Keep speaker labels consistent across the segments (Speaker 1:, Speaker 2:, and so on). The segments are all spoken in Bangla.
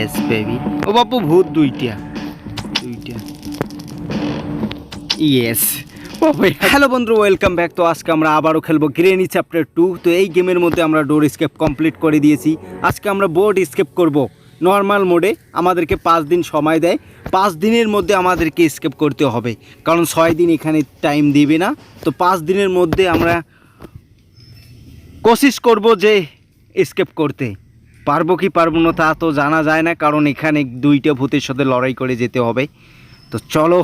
Speaker 1: ইয়েস বেবি ও বাপু, ভূত দুইটা। দুইটা। ইয়েস হ্যালো বন্ধু ওয়েলকাম ব্যাক তো আজকে আমরা আবারও খেলব গ্রেনি চ্যাপ্টার টু তো এই গেমের মধ্যে আমরা ডোর স্কেপ কমপ্লিট করে দিয়েছি। আজকে আমরা বোর্ড স্কেপ করব। নর্মাল মোডে আমাদেরকে পাঁচ দিন সময় দেয়। পাঁচ দিনের মধ্যে আমাদেরকে স্কেপ করতে হবে। কারণ ছয় দিন এখানে টাইম দিবে না। তো পাঁচ দিনের মধ্যে আমরা কোশিশ করব যে স্কেপ করতে। পারব কি পারব না তা তো জানা যায় না, কারণ এখানে দুইটা ভূতের সাথে লড়াই করে যেতে হবে। তো চলো,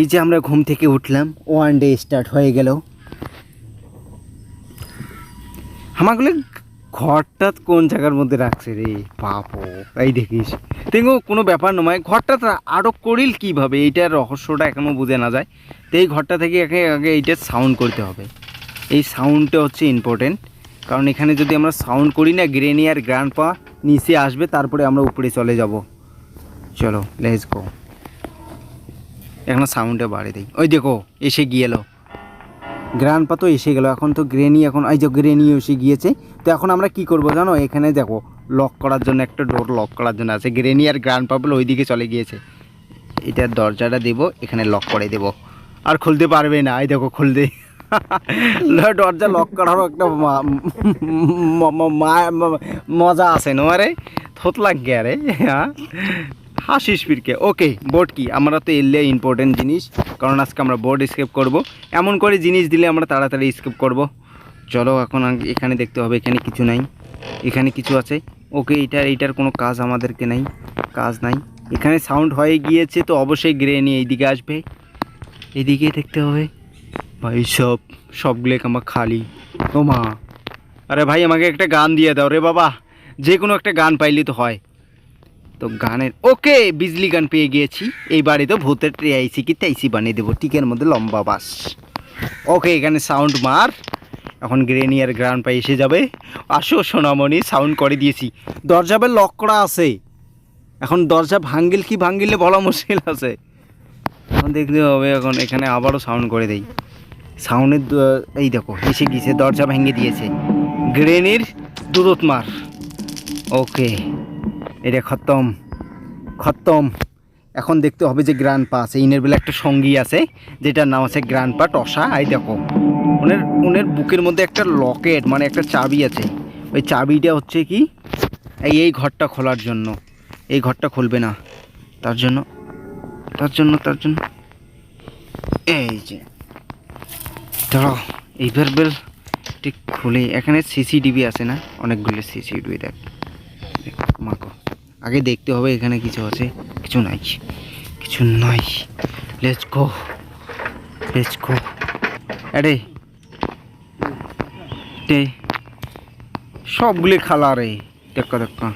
Speaker 1: এই যে আমরা ঘুম থেকে উঠলাম ওয়ান ডে স্টার্ট হয়ে গেল। আমাগুলো ঘরটা কোন জায়গার মধ্যে রাখছে রে? বাপো, এই দেখিস। দেখো কোনো ব্যাপার নয়, ঘরটা আরও করিল কীভাবে? এইটার রহস্যটা এখনও বুঝে না যায়। তো এই ঘরটা থেকে আগে আগে এইটার সাউন্ড করতে হবে। এই সাউন্ডটা হচ্ছে ইম্পর্টেন্ট কারণ এখানে যদি আমরা সাউন্ড করি না গ্রেনি আর গ্র্যান্ড পা নিচে আসবে, তারপরে আমরা উপরে চলে যাব। চলো লেটস গো এখন সাউন্ডে বাড়ি দিই ওই দেখো, এসে গিয়েলো গ্র্যান্ড পা তো এসে গেল, এখন তো গ্রেনি এখন, এই যে গ্রেনি এসে গিয়েছে। তো এখন আমরা কি করব জানো? এখানে দেখো লক করার জন্য একটা ডোর লক করার জন্য আছে। গ্রেনি আর গ্র্যান্ড পাপল ওই দিকে চলে গিয়েছে। এটার দরজাটা দেব, এখানে লক করে দেব। আর খুলতে পারবে না, এই দেখো, খুলতে। দরজা লক করারও একটা মজা আছে, নো আরে? থত লাগে আরে হ্যাঁ? হাসিস ফিরকে ওকে বোর্ড কি? আমরা তো এলে ইম্পর্টেন্ট জিনিস, কারণ আজকে আমরা বোর্ড স্কেপ করব। এমন করে জিনিস দিলে আমরা তাড়াতাড়ি স্কেপ করব। চলো এখন এখানে দেখতে হবে, এখানে কিছু নাই। এখানে কিছু আছে। ওকে এটার এটার কোনো কাজ আমাদেরকে নাই, কাজ নাই। এখানে সাউন্ড হয়ে গিয়েছে, তো অবশ্যই গ্রে নিয়ে এইদিকে আসবে। এদিকে দেখতে হবে। ভাই, সব সবগুলো আমার খালি। ও মা। আরে ভাই, আমাকে একটা গান দিয়ে দাও রে বাবা। যে কোনো একটা গান পাইলে তো হয়। তো গানের, ওকে, বিজলি গান পেয়ে গিয়েছি। এই বাড়িতে ভূতের ট্রে আইসি কি তাইসি বানিয়ে দেবো। টিকের মধ্যে লম্বা বাস। ওকে, এখানে সাউন্ড মার। এখন গ্রেনিয়ার গ্রাউন্ড পাই এসে যাবে। আসো, সোনামণি, সাউন্ড করে দিয়েছি। দরজা বেল লক করা আছে। এখন দরজা ভাঙ্গিল কি ভাঙ্গিলে বলা মুশকিল আছে। এখন দেখতে হবে, এখন এখানে আবারও সাউন্ড করে দেই। সাউন্ডের দ- এই দেখো, এসে গিয়েছে, দরজা ভেঙে দিয়েছে। গ্রেনের দূরত মার ওকে, এটা খতম খতম। এখন দেখতে হবে যে গ্রান্ড পা আছে। ইনের বেলা একটা সঙ্গী আছে, যেটার নাম আছে গ্রান্ড পা টসা। এই দেখো, ওনের ওনের বুকের মধ্যে একটা লকেট মানে একটা চাবি আছে। ওই চাবিটা হচ্ছে কি? এই এই ঘরটা খোলার জন্য। এই ঘরটা খুলবে না। তার জন্য তার জন্য তার জন্য। এই যে। দাঁড়াও, এইবার বেল ঠিক খুলে। এখানে সিসিটিভি আছে না? অনেকগুলো সিসিটিভি দেখ। মাকো আগে দেখতে হবে এখানে কিছু আছে, কিছু নাই। কিছু নাই। লেটস গো লেটস গো আরে। সবগুলি খালা রে। দেখা দেখা।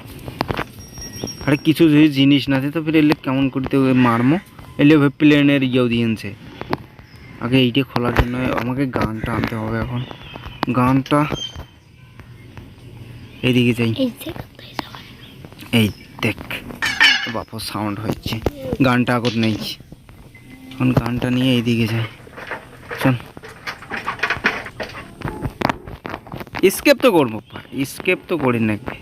Speaker 1: আরে কিছু যদি জিনিস না তো ফির এলে কেমন করতে মারমো। এলে প্লেনের ইয়েও দিয়েছে আগে এইটি খোলার জন্য আমাকে গানটা আনতে হবে এখন। গানটা এদিকে যাই।
Speaker 2: এই
Speaker 1: দেখ বাপু সাউন্ড হচ্ছে গানটা আগত নেই। এখন গানটা নিয়ে এইদিকে যাই। চল। স্কেপ তো করব স্কেপ তো করি নাকি?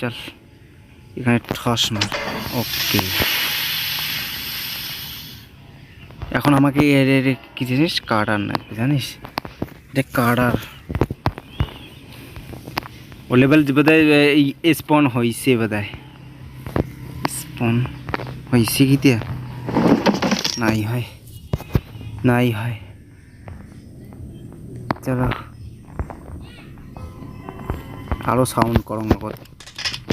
Speaker 1: চল এখানে ঠস মার। ওকে এখন আমাকে এর এর কি জিনিস? কার্ডার নাকি, জানিস? এটা কার্ডার। ও লেভেল বোধহয় স্পন হয়েছে বোধহয়। স্পন হয়েছে কি দিয়া নাই হয়। নাই হয়। চলো। আরও সাউন্ড করো আগত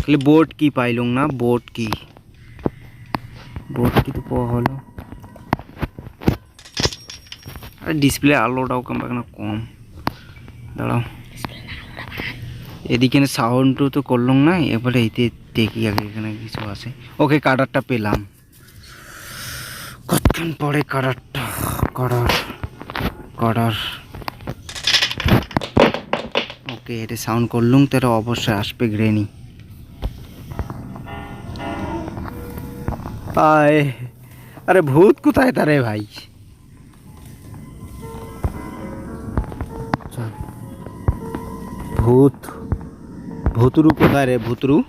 Speaker 1: খালি বোর্ড কি পাইলুম না? বোর্ড কি? বোর্ড কি তো পাওয়া হলো? আরে ডিসপ্লে আলোটাও কম না কম। দাঁড়াও। এদিকে সাউন্ড তো করলাম না, এবারে এইতে দেখি আগে এখানে কিছু আছে। ওকে কার্ডারটা পেলাম। কতক্ষণ পরে কার্ডারটা কার্ডার কার্ডার ওকে এটা সাউন্ড করলুম তারা অবশ্যই আসবে গ্রেনি আরে ভূত কোথায় তারে ভাই? ভুতুরু কোথায় রে ভুতুরু?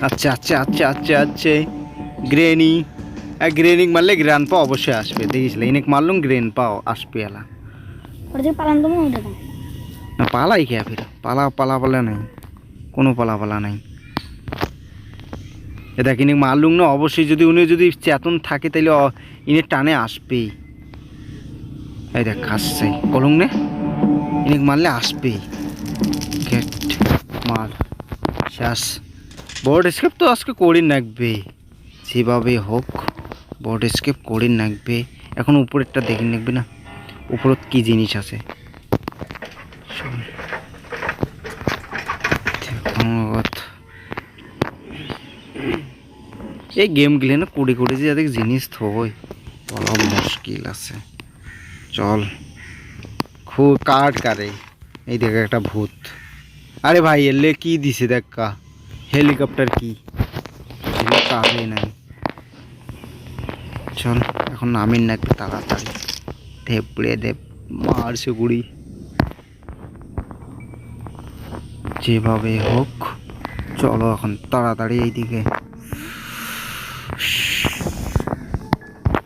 Speaker 1: আচ্ছা আচ্ছা আচ্ছা আচ্ছা আচ্ছা। গ্রেনি গ্রেনিক মারলে গ্রান পা অবশ্যই আসবে। দেখিস ইনেক মারলুম গ্রেন পাও আসবে এলা। না পালাই কে ফির? পালা পালা পালা নাই। কোনো পালা পালা নাই। এ দেখ ইনি মারলুম না অবশ্যই যদি উনি যদি চেতন থাকে তাহলে অ- ইনি টানে আসবেই। এই দেখ আসছে কলং নে। ইনি মারলে আসবেই। গেট মার। শেষ বোর্ড স্কেপ তো আজকে করি নাকবে। যেভাবে হোক বোর্ড স্কেপ করে নাকবে। এখন উপরেরটা দেখে নাকবে না। উপরত কি জিনিস আছে? এই গেম গেলে না কুড়ি কুড়ি যে জিনিস বলা মুশকিল আছে। চল। খুব কাট। কারে এই দেখ একটা ভূত। আরে ভাই এলে কি দিছে দেখ হেলিকপ্টার কি? কাজে নাই। চল, এখন নামিন নাকবে তাড়াতাড়ি। ধেপড়ে দেব মারছে গুড়ি। যেভাবে হোক, চলো এখন তাড়াতাড়ি এইদিকে।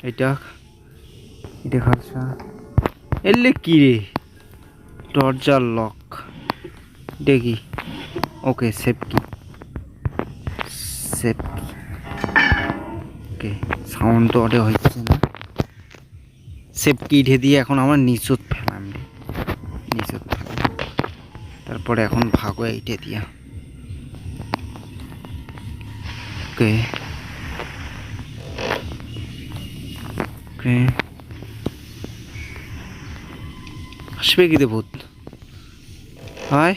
Speaker 1: এটা এটা খালসা। এলে কি রে? দরজার লক দেখি। ওকে সেফ কি সেফ কি ওকে সাউন্ড তো অডে হচ্ছে না। সেফ কি ঢে দিয়ে এখন আমার নিচুত ফেলাম রে। নিচুত। তারপরে এখন ভাগো এইটে দিয়া। ওকে ওকে আসবে কি ভূত? হয়?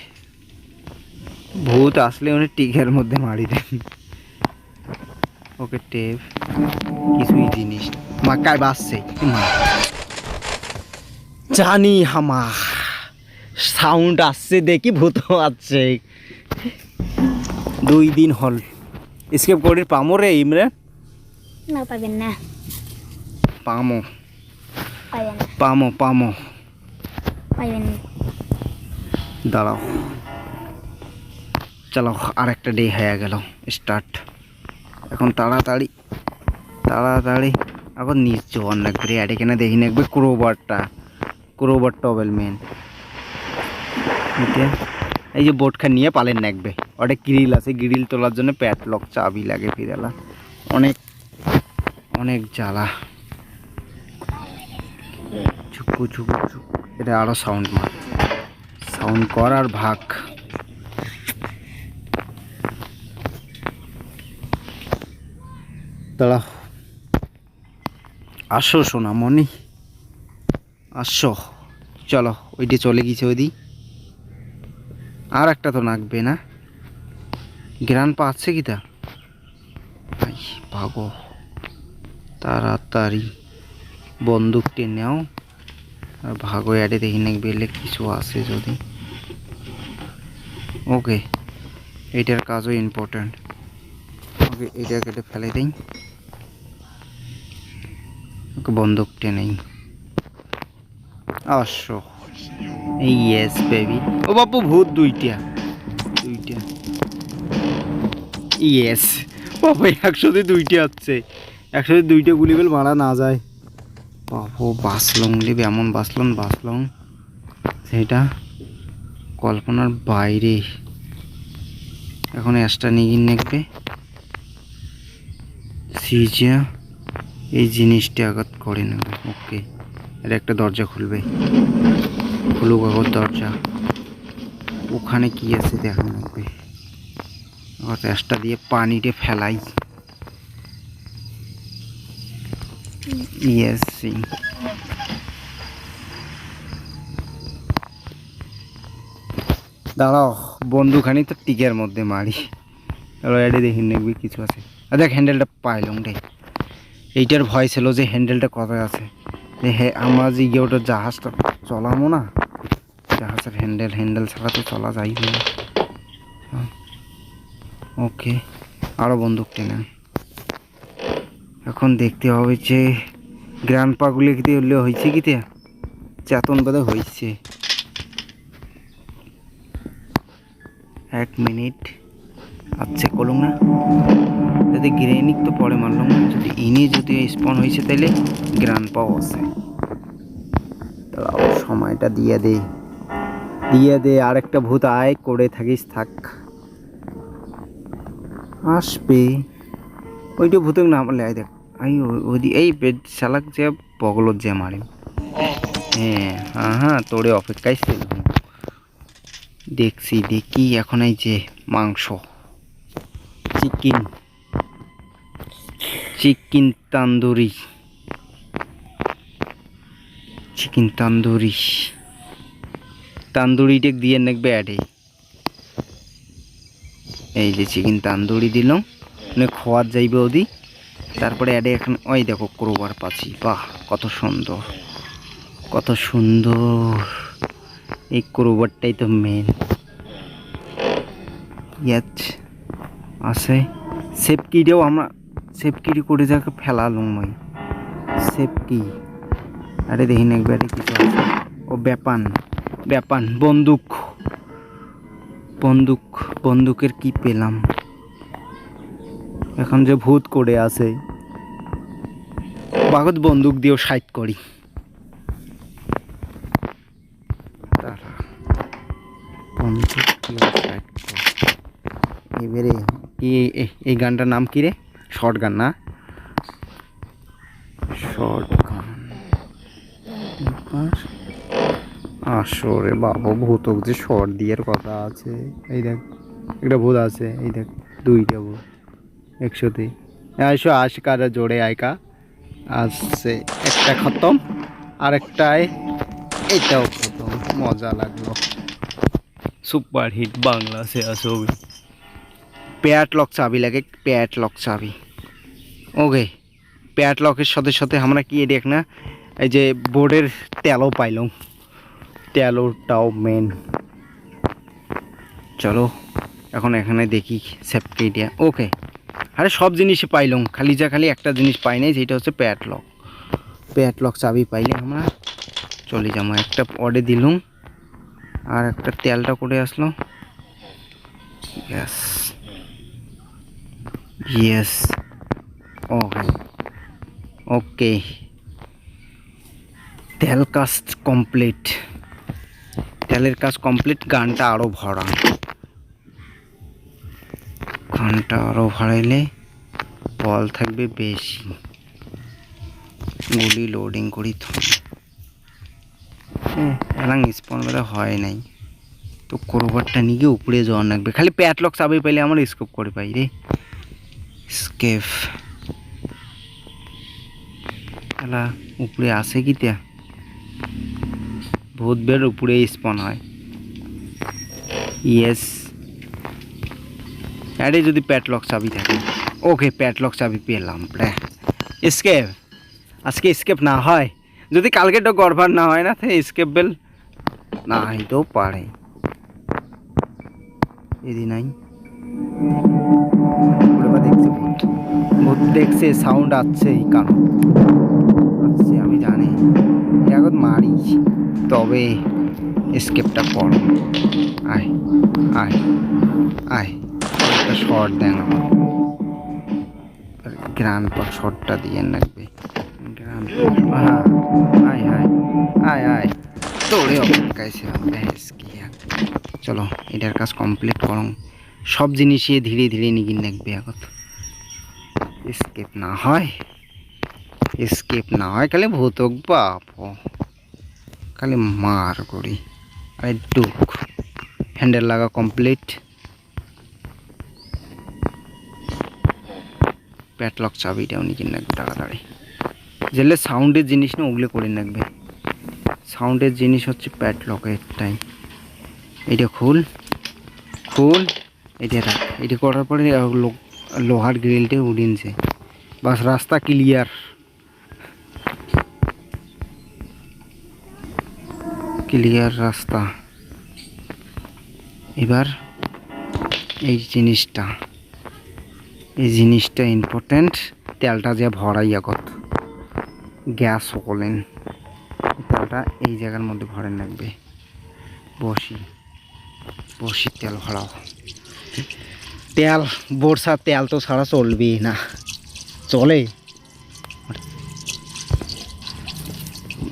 Speaker 1: ভূত আসলে উনি টিকের মধ্যে মারি দেন। ওকে টেপ। কিছুই জিনিস মাকায় বাসছে জানি হামা সাউন্ড আসছে দেখি ভূত আসছে দুই দিন হল। স্কেপ করির পামো রে ইমরে
Speaker 2: না পাবেন না।
Speaker 1: পামো। পামো পামো।
Speaker 2: পাবেন না
Speaker 1: দাঁড়াও। চলো আর একটা ডে হয়ে গেল স্টার্ট এখন তাড়াতাড়ি তাড়াতাড়ি। এখন নিচে অনেক করে অ্যাডে কেনা দেখি নাকবে ক্রোবারটা ক্রোবার টবেল মেন এই যে বোটখান নিয়ে পালেন নাকবে ওটা গ্রিল আছে গ্রিল তোলার জন্য প্যাটলক চাবি লাগে ফিরেলা। অনেক অনেক জ্বালা। চুকু চুকু চুক এটা আরও সাউন্ড মার। সাউন্ড কর আর ভাগ। দাঁড়াও। আসো সোনামণি। আসো। চলো, ওইটি চলে গেছে ওইদি আর একটা তো নাকবে না। গ্রান পাচ্ছে কি তা? ভাগো। তাড়াতাড়ি বন্দুকটি আর ভাগো অ্যাডে দেখি নাকবে এলে কিছু আছে যদি। ওকে এইটার কাজও ইম্পর্ট্যান্ট ওকে এটা কেটে ফেলে দিই। ওকে বন্দুক টেনেই আসো। এই ইয়েস বেবি ও বাপু, ভূত দুইটা। দুইটা। ইয়েস বাবা একসাথে দুইটা হচ্ছে। একসাথে দুইটা গুলি বেল মারা না যায়। বাসলং লিব, এমন বাসলন বাসলং। সেটা কল্পনার বাইরে। এখন অ্যাসটা নিগিন নেকবে সিজিয়া এই জিনিসটি আঘাত করে নেবে ওকে, এটা একটা দরজা খুলবে। খুলুক আগর দরজা। ওখানে কি আছে দেখা লাগবে। অ্যাসটা দিয়ে পানিতে ফেলাই। ইয়েস সিং দাঁড়াও, বন্ধুখানি তো টিকের মধ্যে মারি। এবার এডে দেখি নেকবি কিছু আছে। আর দেখ হ্যান্ডেলটা পাইলাম রে। এইটার ভয় ছিল যে হ্যান্ডেলটা কোথায় আছে। যে হে, আমরা যে গিয়ে ওটা জাহাজটা চলামো না। জাহাজের হ্যান্ডেল হ্যান্ডেল ছাড়া তো চলা যাইবে না। ওকে আরও বন্দুক টেনেন এখন দেখতে হবে যে গ্রান্ড পাগুলি কি হলে হয়েছে কি চেতন বোধ হয়েছে। এক মিনিট। আচ্ছা করলাম না। যদি গ্রেনিক তো পরে মারলাম না, যদি ইনি যদি স্পন হয়েছে তাহলে গ্রান পাও আছে। তাও সময়টা দিয়ে দে। দিয়ে দে, আরেকটা ভূত আয়, করে থাকিস, থাক। আসবে। ওইটা ভূতক না মারলে আয় দেখ। আই ওদি, এই শালাক যে পগলত যে মারিম। হ্যাঁ হ্যাঁ হ্যাঁ তোরে অপেক্ষায় ছিল দেখছি, দেখি এখন এই যে মাংস। Chicken. Chicken tandoori. Chicken tandoori. তান্দুরিটা দিয়ে নেকবে অ্যাডে এই যে চিকেন তান্দুরি দিলাম। মানে খোয়ার যাইবে ওদি। তারপরে অ্যাডে এখন, ওই দেখো ক্রোবার পাচ্ছি, বাহ, কত সুন্দর কত সুন্দর। এই ক্রোবারটাই তো মেন আছে। সেফকিটাও আমরা সেফকিটি করে যাকে, ফেলালুম মই সেফকি আরে দেখি না একবারে কিছু আছে। ও ব্যাপান ব্যাপান, বন্দুক। বন্দুক, বন্দুকের কি পেলাম? এখন যে ভূত করে আছে। বাগত বন্দুক দিয়েও সাইড করি। এবারে এই গানটার নাম কি রে? শর্ট গান না? শর্ট গান আসরে বাবা, ভূতক যে শর্ট দিয়ের কথা আছে। এই দেখ, একটা ভূত আছে, এই দেখ, দুইটা ভূত। একসাথে। একশো আশি কারা জোড়ে আয়কা আসছে একটা খতম আর একটায় এটাও খতম। মজা লাগল। সুপার হিট বাংলা সে ছবি। প্যাট লক চাবি লাগে প্যাট লক চাবি। ওকে প্যাট লকের সাথে সাথে আমরা কি দেখ না এই যে বোর্ডের তেলও পাইলাম। তেলোটাও মেন চলো এখন এখানে দেখি সেফটিটা ওকে আরে সব জিনিসই পাইলাম, খালি যা খালি একটা জিনিস পাই নাই যেটা হচ্ছে প্যাট লক। প্যাট লক চাবি পাইলে আমরা চলে যাব। একটা অর্ডে দিলুম, আর একটা তেলটা করে আসলো। ইয়েস ইয়েস ওকে ওকে তেল কাজ কমপ্লিট। তেলের কাজ কমপ্লিট, গানটা আরও ভরা। গানটা আরও ভরাইলে বল থাকবে বেশি। গুলি লোডিং করি এলাং স্পন বেলা হয় নাই। তো করোবারটা নিয়ে উপরে যাওয়া লাগবে। খালি প্যাটলক চাবি পাইলে আমার স্কোপ করে পাই রে। স্কেফ এলা, উপরে আছে কি তা? ভূত বের উপরে স্পন হয়। ইয়েস আরে যদি প্যাটলক চাবি থাকে। ওকে প্যাটলক চাবি পেলাম স্কেপ আজকে স্কেপ না হয়। যদি কালকেটা গড়বার না হয় না স্কেপ বেল না হইতেও পারে। এদি নাই। দেখছে ভূত। দেখছে সাউন্ড আসছে এই কারণ। আসছে, আমি জানি। এখন মারি। তবে স্কেপটা কর। আয় আয় আয়। একটা শর্ট দেন আমার। গ্রান্ড পা শর্টটা দিয়ে লাগবে গ্রান্ড হ্যাঁ আয় আয় আয় তোরে কি চলো, এটার কাজ কমপ্লিট করো সব জিনিসই ধীরে ধীরে নিগিন রাখবে আগত। স্কেপ না হয়। স্কেপ না হয়, খালি ভূতক বাপ খালি মার করি আরে ডুক হ্যান্ডেল লাগা কমপ্লিট প্যাটলক উনি নিয়ে রাখবে, তাড়াতাড়ি। যেগুলো সাউন্ডের জিনিস না, ওগুলো করে রাখবে। সাউন্ডের জিনিস হচ্ছে প্যাটলকের টাইম এটা খুল খুল, এটা রাখ। এটা করার পরে লোহার গ্রিলটা উড়িনছে বাস, রাস্তা ক্লিয়ার ক্লিয়ার রাস্তা। এবার এই জিনিসটা। এই জিনিসটা ইম্পর্টেন্ট তেলটা যে ভরাই আগত। গ্যাস সকলেন। তেলটা এই জায়গার মধ্যে ভরে রাখবে বসি। বসি তেল ভরাও। তেল বর্ষার তেল তো ছাড়া চলবেই না। চলে।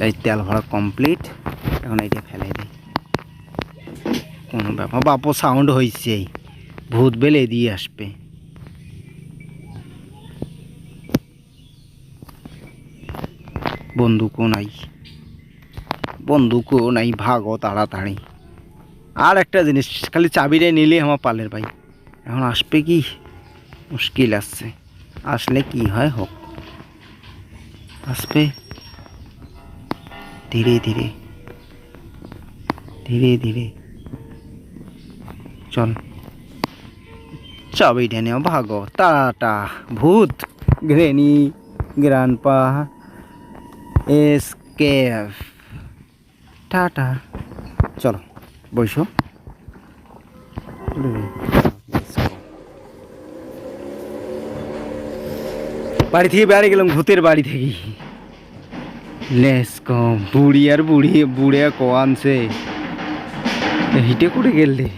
Speaker 1: এই তেল ভরা কমপ্লিট এখন এইটা ফেলে দিই। কোনো ব্যাপার বাপু সাউন্ড হয়েছে ভূত বেলে দিয়ে আসবে। বন্দুকও নাই। বন্দুকও নাই ভাগো তাড়াতাড়ি। আর একটা জিনিস, খালি চাবিরে নিলে আমার পালের ভাই। এখন আসবে কি? মুশকিল আসছে। আসলে কি হয় হোক। আসবে। ধীরে ধীরে। ধীরে ধীরে। চল। চাবিটা নেও, ভাগো। টাটা। ভূত গ্রেনি গ্রানপা এসকেফ টাটা। চলো বসো বাড়ি থেকে বেড়ে গেলাম, ভূতের বাড়ি থেকে। লেস কম, বুড়ি আর বুড়ি, বুড়ে কো আনছে। হিটে করে গেলে